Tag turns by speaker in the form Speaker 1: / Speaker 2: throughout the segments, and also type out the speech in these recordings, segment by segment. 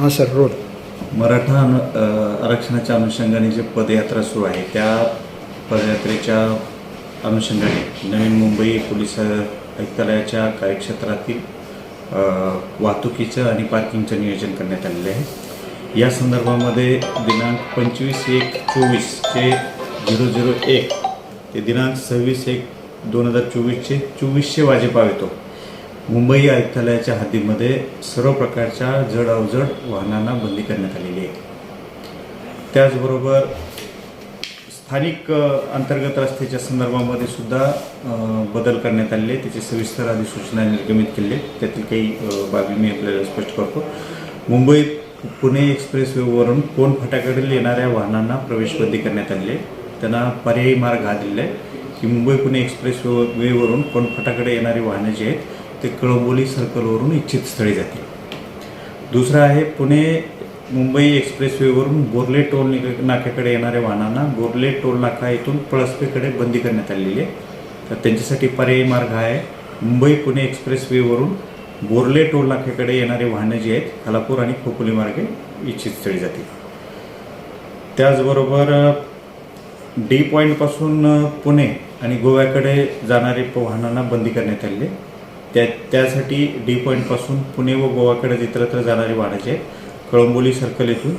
Speaker 1: हां sir road.
Speaker 2: Maratha अनु- आरक्षणाच्या अनुषंगाने जे पदयात्रा सुरू आहे त्या पदयात्रेच्या अनुषंगाने नवीन मुंबई पोलीस आयुक्तालयाच्या कार्यक्षेत्रातील वाहतुकीचं आणि पार्किंगचं नियोजन करण्यात आलेलं आहे. या संदर्भामध्ये दिनांक पंचवीस एक चोवीसचे झिरो झिरो एक ते दिनांक सव्वीस एक दोन हजार चोवीसचे चोवीसशे वाजेपाव येतो. मुंबई आयुक्तालयाच्या हद्दीमध्ये सर्व प्रकारच्या जड अवजड वाहनांना बंदी करण्यात आलेली आहे. त्याचबरोबर स्थानिक अंतर्गत रस्त्याच्या संदर्भामध्ये सुद्धा बदल करण्यात आलेले त्याची सविस्तर अधिसूचना निर्गमित केली त्यातील काही बाबी मी आपल्याला स्पष्ट करतो. मुंबईत पुणे एक्सप्रेसवेवरून कोण फाट्याकडील येणाऱ्या वाहनांना प्रवेशबंदी करण्यात आली आहे? त्यांना पर्यायी मार्ग हा दिलेला आहे की मुंबई पुणे एक्सप्रेस वेवरून कोण फाटाकडे येणारी वाहनं जी आहेत ते कळंबोली सर्कलवरून इच्छित स्थळी जातील. दुसरं आहे पुणे मुंबई एक्सप्रेसवेवरून बोर्ले टोल नाक्याकडे येणाऱ्या वाहनांना बोर्ले टोल नाका येथून पळसपेकडे बंदी करण्यात आलेली आहे. तर त्यांच्यासाठी पर्यायी मार्ग आहे. मुंबई पुणे एक्सप्रेसवेवरून बोर्ले टोल नाक्याकडे येणारे वाहनं जी आहेत खालापूर आणि खोपोली मार्गे इच्छित स्थळी जातील. त्याचबरोबर डी पॉईंटपासून पुणे आणि गोव्याकडे जाणारे प- वाहनांना बंदी करण्यात आलेली आहे. त्या त्यासाठी डी पॉईंटपासून पुणे व गोवाकडे इतरत्र जाणारी वाहनं आहेत. कळंबोली सर्कल येथून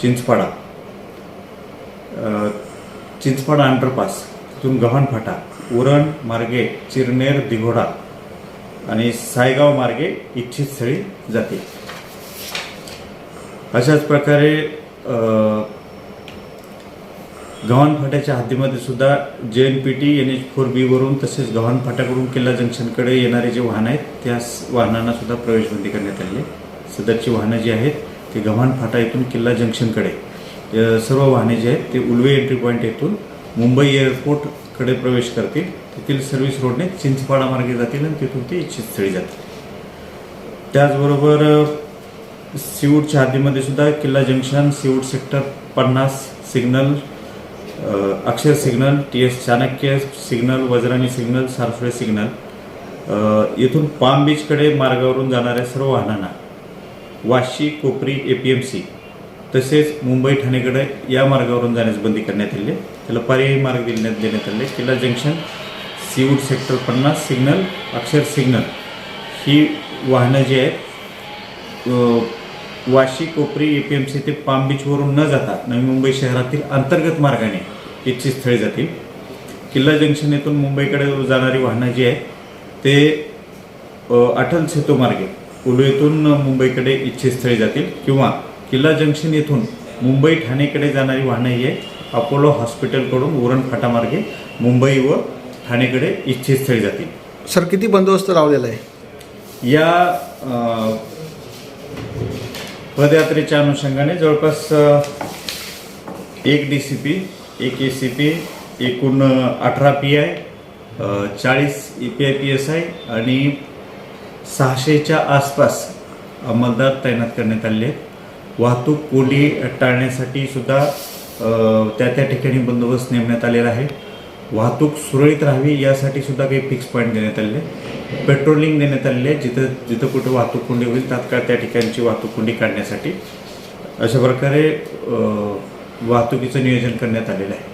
Speaker 2: चिंचपाडा. चिंचपाडा अंडरपास तिथून गव्हाणफाटा उरण मार्गे चिरनेर दिघोडा आणि सायगाव मार्गे इच्छित स्थळी जाते. अशाच प्रकारे गव्हाण फाट्याच्या हद्दीमध्ये सुद्धा जे N P T N H four बीवरून तसेच गव्हाण फाट्याकडून किल्ला जंक्शनकडे येणारे जे वाहनं आहेत त्या वाहनांना सुद्धा प्रवेशबंदी करण्यात आली आहे. सदरची वाहनं जी आहेत ते गव्हाण फाटा येथून किल्ला जंक्शनकडे. सर्व वाहने जी आहेत ते उलवे एंट्री पॉईंट येथून मुंबई एअरपोर्टकडे प्रवेश करतील. तेथील सर्व्हिस रोडने चिंचपाडा मार्गे जातील आणि तिथून ते इच्छित स्थळी जातील. त्याचबरोबर अ, सिवूडच्या हद्दीमध्ये सुद्धा किल्ला जंक्शन सिवूड सेक्टर पन्नास signal Akshar signal T S Chanakya signal Vajrani signal Sarsole signal. येथून पाम बीचकडे मार्गावरून जाणाऱ्या सर्व वाहनांना Vashi Kopri A P M C तसेच मुंबई ठाणेकडे या मार्गावरून जाण्यास बंदी करण्यात आली. आहे त्याला पर्यायी मार्ग देण्यात देण्यात आले. किल्ला जंक्शन सीवूड सेक्टर पन्नास सिग्नल अक्षर सिग्नल. ही वाहनं जी आहेत Vashi Kopri A P M C ते पाम बीचवरून न जाता नवी मुंबई शहरातील अंतर्गत मार्गाने इच्छित स्थळी जातील. किल्ला जंक्शन येथून मुंबईकडे जाणारी वाहनं जी आहेत ते अटल सेतू मार्गे उलू येथून मुंबईकडे इच्छित स्थळी जातील किंवा किल्ला जंक्शन येथून मुंबई ठाणेकडे जाणारी वाहनं ही आहेत अपोलो हॉस्पिटलकडून उरण फाटामार्गे मुंबई व ठाणेकडे इच्छित स्थळी जातील.
Speaker 1: सर किती बंदोबस्त लावलेला आहे?
Speaker 2: या पदयात्रेच्या अनुषंगाने जवळपास एक डी सी पी एक ए सी पी एकूण अठरा पी आय चाळीस E P I P S I आणि सहाशेच्या आसपास अंमलदार तैनात करण्यात आले आहेत. वाहतूक कोंडी टाळण्यासाठी सुद्धा त्या त्या ठिकाणी बंदोबस्त नेमण्यात आलेला आहे. वाहतूक सुरळीत राहावी यासाठी सुद्धा काही फिक्स पॉईंट देण्यात आलेले आहे पेट्रोलिंग देण्यात आलेले आहे जिथं जिथं कुठं वाहतूक कोंडी होईल तात्काळ त्या ठिकाणची वाहतूक कोंडी काढण्यासाठी. अशा प्रकारे वाहतुकीचं नियोजन करण्यात आलेलं आहे.